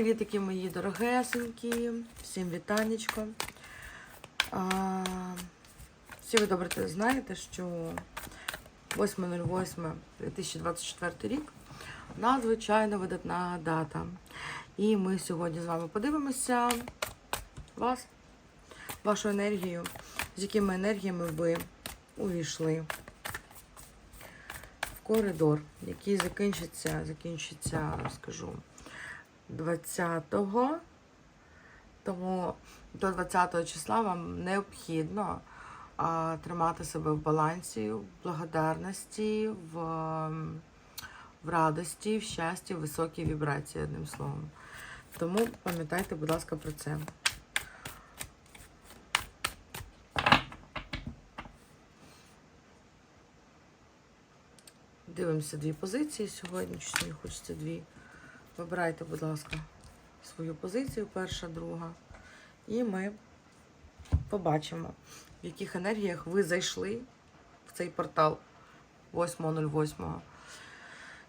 Привітики мої дорогесенькі, всім вітанечко. А, всі ви добре знаєте, що 8.08.2024 рік надзвичайно видатна дата. І ми сьогодні з вами подивимося вас, вашу енергію, з якими енергіями ви увійшли в коридор, який закінчиться, закінчиться, скажу. 20-го. Тому до 20 числа вам необхідно а, тримати себе в балансі, в благодарності, в, в радості, в щасті, в високій вібрації, одним словом. Тому пам'ятайте, будь ласка, про це. Дивимося дві позиції сьогодні, чи мені хочеться дві. Вибирайте, будь ласка, свою позицію, перша, друга. І ми побачимо, в яких енергіях ви зайшли в цей портал 8.08.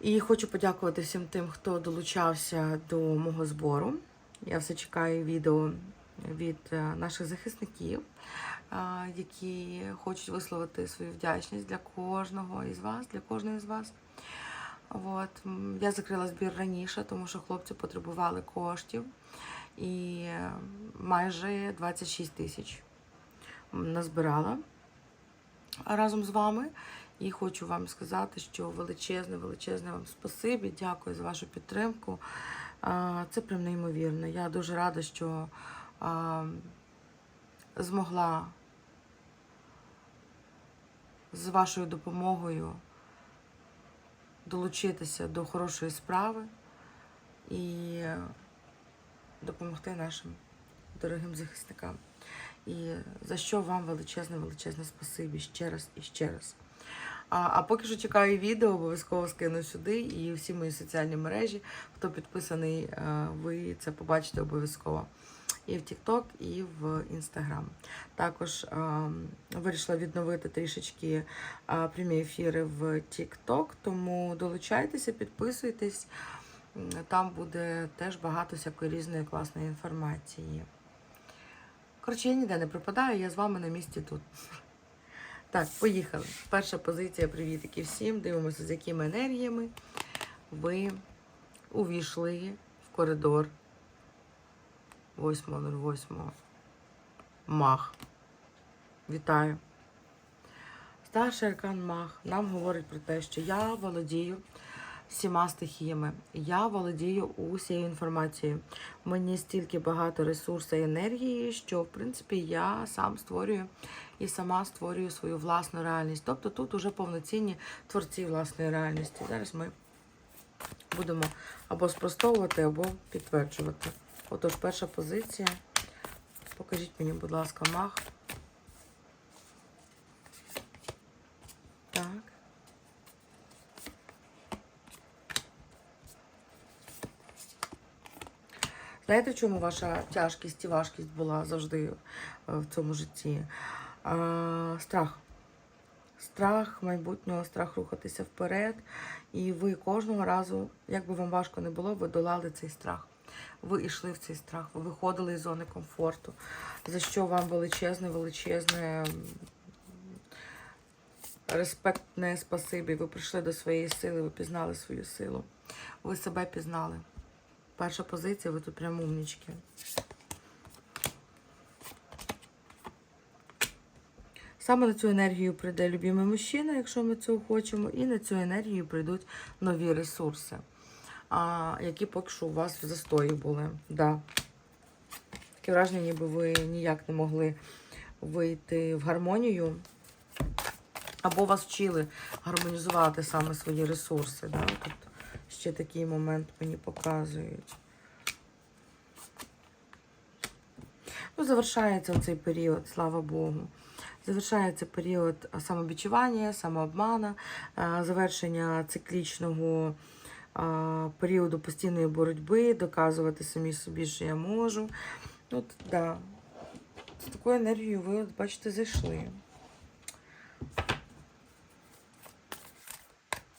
І хочу подякувати всім тим, хто долучався до мого збору. Я все чекаю відео від е, наших захисників, е, які хочуть висловити свою вдячність для кожного із вас, для кожної з вас. От. Я закрила збір раніше, тому що хлопці потребували коштів. І майже 26 тисяч назбирала разом з вами. І хочу вам сказати, що величезне, величезне вам спасибі. Дякую за вашу підтримку. Це прям неймовірно. Я дуже рада, що змогла з вашою допомогою долучитися до хорошої справи і допомогти нашим дорогим захисникам. І за що вам величезне, величезне спасибі ще раз і ще раз. А, а поки що чекаю відео, обов'язково скину сюди і всі мої соціальні мережі. Хто підписаний, е, ви це побачите обов'язково. І в TikTok, і в Instagram. Також е, вирішила відновити трішечки е, прямі ефіри в TikTok, тому долучайтеся, підписуйтесь. Там буде теж багато всякої різної класної інформації. Коротше, я ніде не пропадаю, я з вами на місці тут. Так, поїхали. Перша позиція. Привітики всім. Дивимося, з якими енергіями ви увійшли в коридор 8.08. Мах. Вітаю. Старший аркан Мах нам говорить про те, що я володію всіма стихіями. Я володію усією інформацією. Мені стільки багато ресурсу і енергії, що в принципі я сам створюю і сама створюю свою власну реальність. Тобто тут уже повноцінні творці власної реальності. Зараз ми будемо або спростовувати, або підтверджувати. Отож, перша позиція. Покажіть мені, будь ласка, мах. Так. Знаєте, в чому ваша тяжкість і важкість була завжди е, в цьому житті? А, страх. Страх майбутнього, страх рухатися вперед. І ви кожного разу, як би вам важко не було, ви долали цей страх. Ви йшли в цей страх, ви виходили із зони комфорту, за що вам величезне, величезне респектне спасибі. Ви прийшли до своєї сили, ви пізнали свою силу. Ви себе пізнали. Перша позиція, ви тут прям умнічки. Саме на цю енергію прийде любимий мужчина, якщо ми цього хочемо, і на цю енергію прийдуть нові ресурси, а, які поки що у вас в застої були. Да. Таке враження, ніби ви ніяк не могли вийти в гармонію, або вас вчили гармонізувати саме свої ресурси. Да? Тут ще такий момент мені показують. Ну, завершається цей період, слава Богу. Завершається період самобічування, самообмана, завершення циклічного періоду постійної боротьби, доказувати самі собі, що я можу. От, да. З такою енергією ви, от, бачите, зайшли.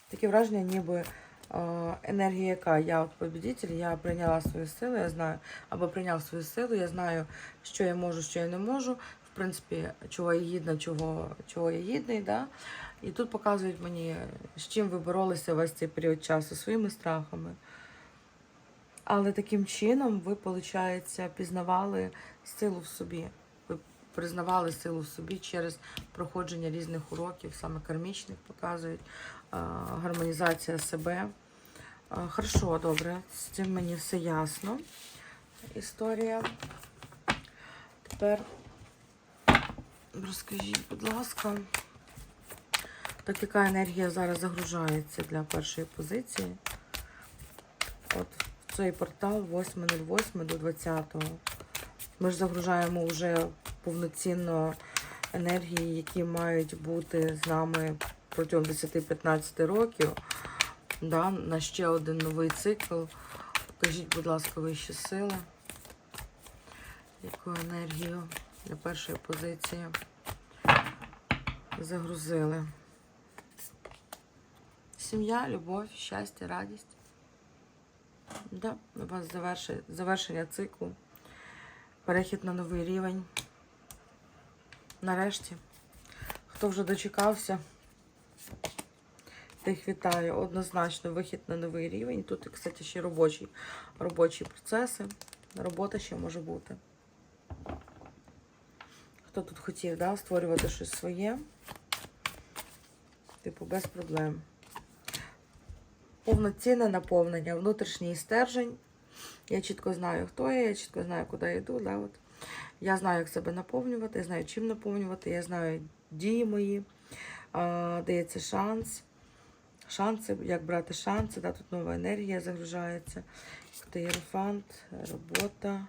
Таке враження, ніби енергія яка? Я от победитель, я прийняла свої сили, я знаю, або прийняв свою силу, я знаю, що я можу, що я не можу. В принципі, чого я гідна, чого, чого я гідний. Да? І тут показують мені, з чим ви боролися весь цей період часу, своїми страхами. Але таким чином ви, виходить, пізнавали силу в собі. Ви признавали силу в собі через проходження різних уроків, саме кармічних показують, гармонізація себе. Хорошо, добре, з цим мені все ясно. Історія. Тепер розкажіть, будь ласка, так яка енергія зараз загружається для першої позиції? От в цей портал 8.08 до 20. Ми ж загружаємо вже повноцінно енергії, які мають бути з нами протягом 10-15 років. Да, на ще один новий цикл. Покажіть, будь ласка, вищі сили. Яку енергію для першої позиції загрузили. Сім'я, любов, щастя, радість. Да, у вас заверши- завершення циклу. Перехід на новий рівень. Нарешті. Хто вже дочекався, тих вітаю. Однозначно вихід на новий рівень. Тут, кстати, ще робочі, робочі процеси. Робота ще може бути. Хто тут хотів да, створювати щось своє? Типу, без проблем. Повноцінне наповнення, внутрішній стержень. Я чітко знаю, хто я, я чітко знаю, куди я йду. Да, от. Я знаю, як себе наповнювати, я знаю, чим наповнювати, я знаю дії мої, а, дається шанс. Шанси, як брати шанси, да, тут нова енергія загружається. Тут єрофант, робота.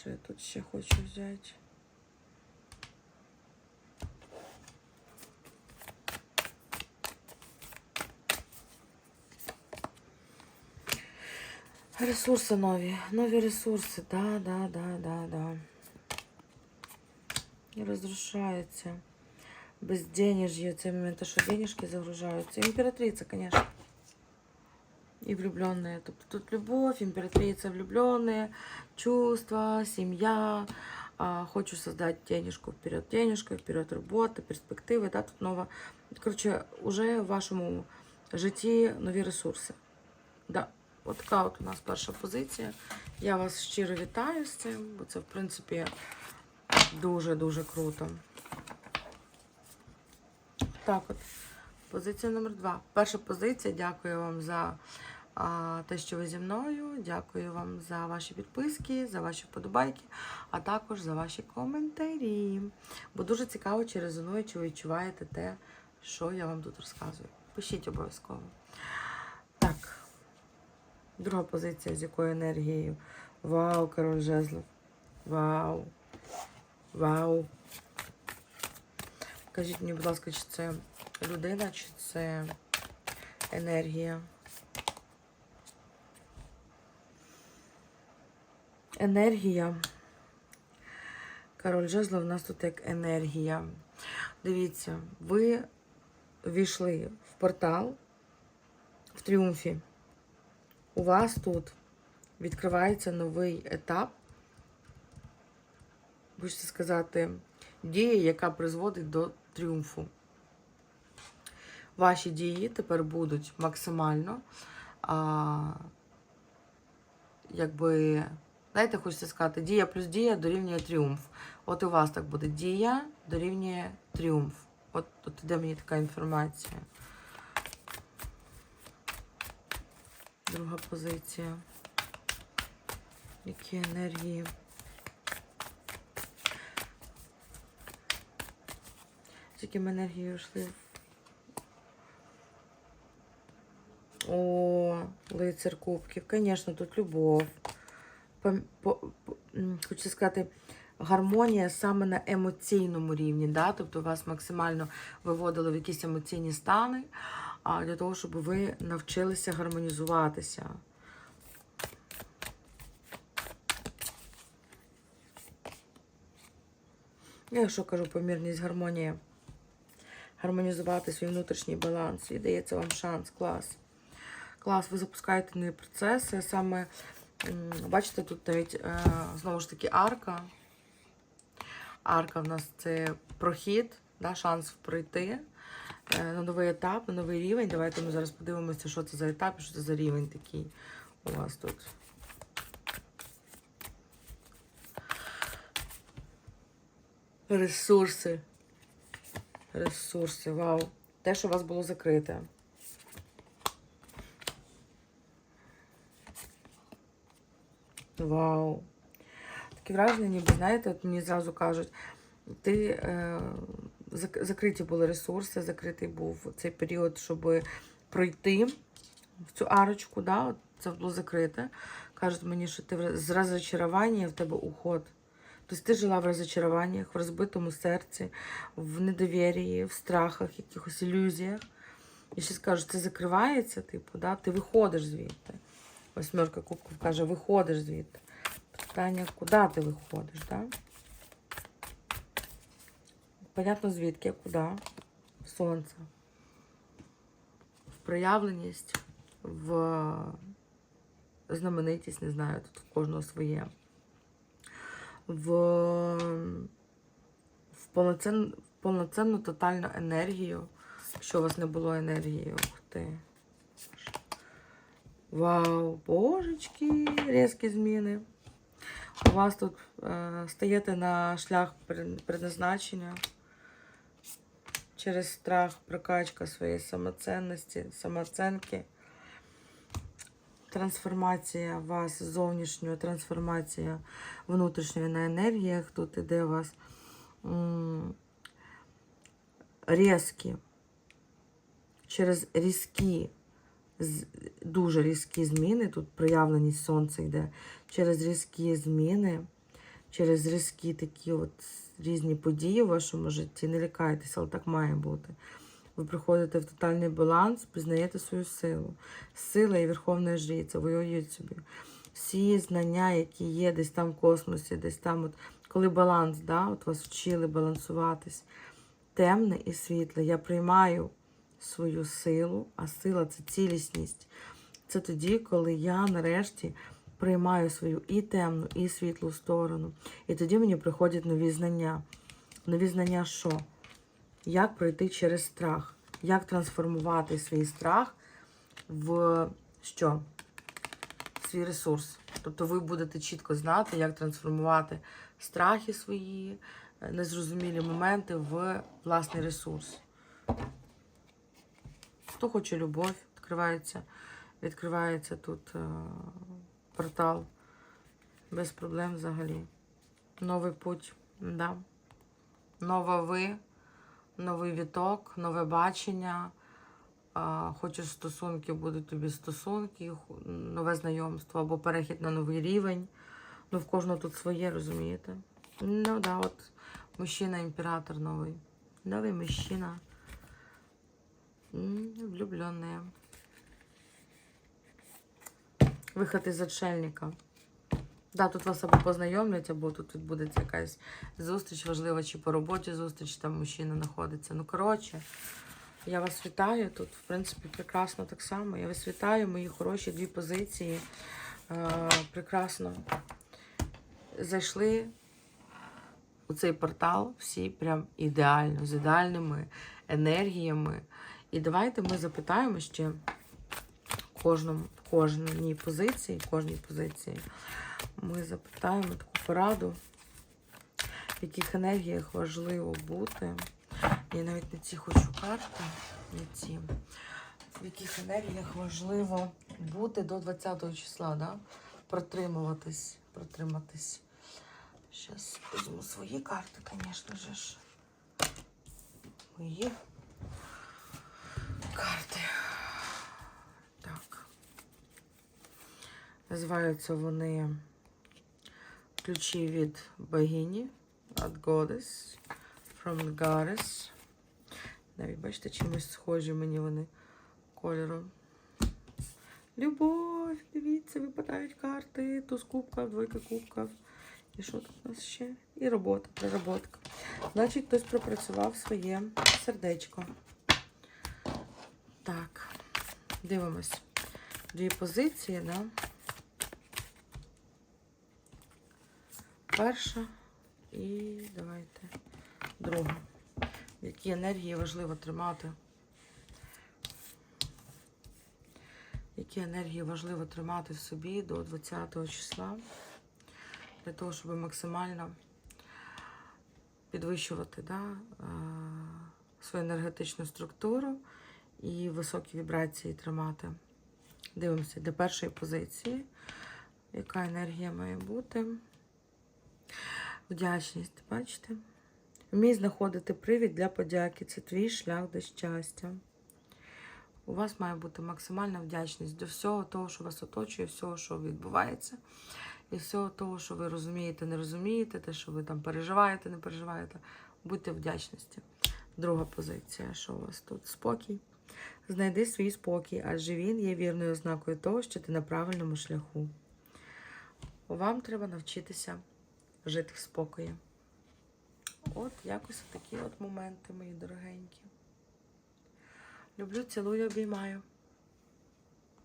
Що я тут ще хочу взяти? Ресурси нові. Нові ресурси. Да, да, да, да, да. І розрушається. Безденежье. Це момент, що денежки загружаються. Імператриця, конечно. И влюбленные. Тобто тут любовь, императрица влюбленные, чувства, семья. А, хочу создать денежку вперед, денежка, вперед робота, перспективи. Да, тут нова. Коротше, уже в вашому житті нові ресурси. Да. От така от у нас перша позиція. Я вас щиро вітаю з цим, бо це, в принципі, дуже-дуже круто. Так от. Позиція номер два. Перша позиція. Дякую вам за а, те, що ви зі мною. Дякую вам за ваші підписки, за ваші вподобайки, а також за ваші коментарі. Бо дуже цікаво, чи резонує, чи ви відчуваєте те, що я вам тут розказую. Пишіть обов'язково. Так. Друга позиція, з якою енергією. Вау, король жезлов. Вау. Вау. Кажіть мені, будь ласка, чи це людина, чи це енергія? Енергія. Король жезлов у нас тут як енергія. Дивіться, ви війшли в портал в тріумфі. У вас тут відкривається новий етап, хочеться сказати, дія, яка призводить до тріумфу. Ваші дії тепер будуть максимально, а, якби, знаєте, хочеться сказати, дія плюс дія дорівнює тріумф. От у вас так буде дія дорівнює тріумф. От тут іде мені така інформація. Друга позиція. Які енергії? З яким енергією йшли? О, лицар кубків. Звісно, тут любов. По, по, по, хочу сказати, гармонія саме на емоційному рівні. Да? Тобто вас максимально виводили в якісь емоційні стани, а для того, щоб ви навчилися гармонізуватися. Я що кажу, помірність, гармонія. Гармонізувати свій внутрішній баланс. І дається вам шанс, клас. Клас, ви запускаєте нові процеси. Саме, бачите, тут навіть е, знову ж таки арка. Арка в нас це прохід, да, шанс пройти е, на новий етап, на новий рівень. Давайте ми зараз подивимося, що це за етап і що це за рівень такий у вас тут. Ресурси. Ресурси, вау. Те, що у вас було закрите. Вау. Таке враження, ніби, знаєте, от мені зразу кажуть, ти е, зак- закриті були ресурси, закритий був цей період, щоб пройти в цю арочку, да, це було закрите. Кажуть мені, що ти з розочарування в тебе уход. Тобто ти жила в розочаруваннях, в розбитому серці, в недовір'ї, в страхах, якихось ілюзіях. І ще скажу, це закривається, типу, да? ти виходиш звідти. Восьмерка кубків каже, виходиш звідти. Питання, куди ти виходиш, да? Понятно, звідки, куди? В сонце. В проявленість, в знаменитість, не знаю, тут в кожного своє. В, в повноцінну, в повноцінну тотальну енергію. Якщо у вас не було енергії, ух ти. Вау, божечки, різкі зміни. У вас тут е, стаєте на шлях пред- предназначення через страх, прокачка своєї самоцінності, самооценки, трансформація вас зовнішньої, трансформація внутрішньої на енергіях. Тут іде у вас різкі, через різкі дуже різкі зміни. Тут проявленість сонця йде через різкі зміни, через різкі такі от різні події в вашому житті. Не лякайтеся, але так має бути. Ви приходите в тотальний баланс, пізнаєте свою силу. Сила і Верховна Жриця, воюють собі. Всі знання, які є десь там в космосі, десь там, от, коли баланс, да, от вас вчили балансуватись, темне і світле. Я приймаю свою силу, а сила це цілісність. Це тоді, коли я нарешті приймаю свою і темну, і світлу сторону. І тоді мені приходять нові знання. Нові знання що? Як пройти через страх? Як трансформувати свій страх в що? Свій ресурс. Тобто ви будете чітко знати, як трансформувати страхи свої, е, незрозумілі моменти в власний ресурс. Хто хоче любов, відкривається, відкривається тут е, портал. Без проблем взагалі. Новий путь, да. Нова ви, новий віток, нове бачення. Хочеш стосунки, будуть тобі стосунки, нове знайомство або перехід на новий рівень. Ну, в кожного тут своє, розумієте? Ну, да, от мужчина, імператор новий. Новий мужчина. М, Влюбленные. Виход із отшельника. Да, тут вас або познайомлять, або тут відбудеться якась зустріч важлива, чи по роботі зустріч, там мужчина знаходиться. Ну, коротше, я вас вітаю. Тут, в принципі, прекрасно так само. Я вас вітаю, мої хороші дві позиції. Е, прекрасно. Зайшли у цей портал всі прям ідеально, з ідеальними енергіями. І давайте ми запитаємо ще кожному, кожній позиції, кожній позиції. Ми запитаємо таку пораду, в яких енергіях важливо бути. Я навіть не ці хочу карти, не ці. В яких енергіях важливо бути до 20 числа, да? протримуватись, протриматись. Зараз візьму свої карти, звісно ж. Мої карти. Так. Називаються вони ключі від богині, від Goddess, from the Goddess. Навіть бачите, чимось схожі мені вони кольором. Любов, дивіться, випадають карти, туз кубка, двойка кубків. І що тут у нас ще? І робота, проработка. Значить, хтось пропрацював своє сердечко. Так, дивимось. дві позиції, да? Перша і давайте друга. Які енергії важливо тримати? Які енергії важливо тримати в собі до 20 числа для того, щоб максимально підвищувати да, е, свою енергетичну структуру і високі вібрації тримати. Дивимося для першої позиції, яка енергія має бути. Вдячність, бачите? Вмій знаходити привід для подяки. Це твій шлях до щастя. У вас має бути максимальна вдячність до всього того, що вас оточує, всього, що відбувається, і всього того, що ви розумієте, не розумієте, те, що ви там переживаєте, не переживаєте. Будьте вдячності. Друга позиція. Що у вас тут? Спокій. Знайди свій спокій, адже він є вірною ознакою того, що ти на правильному шляху. Вам треба навчитися жити в спокої. От якось такі от моменти, мої дорогенькі. Люблю, цілую, обіймаю.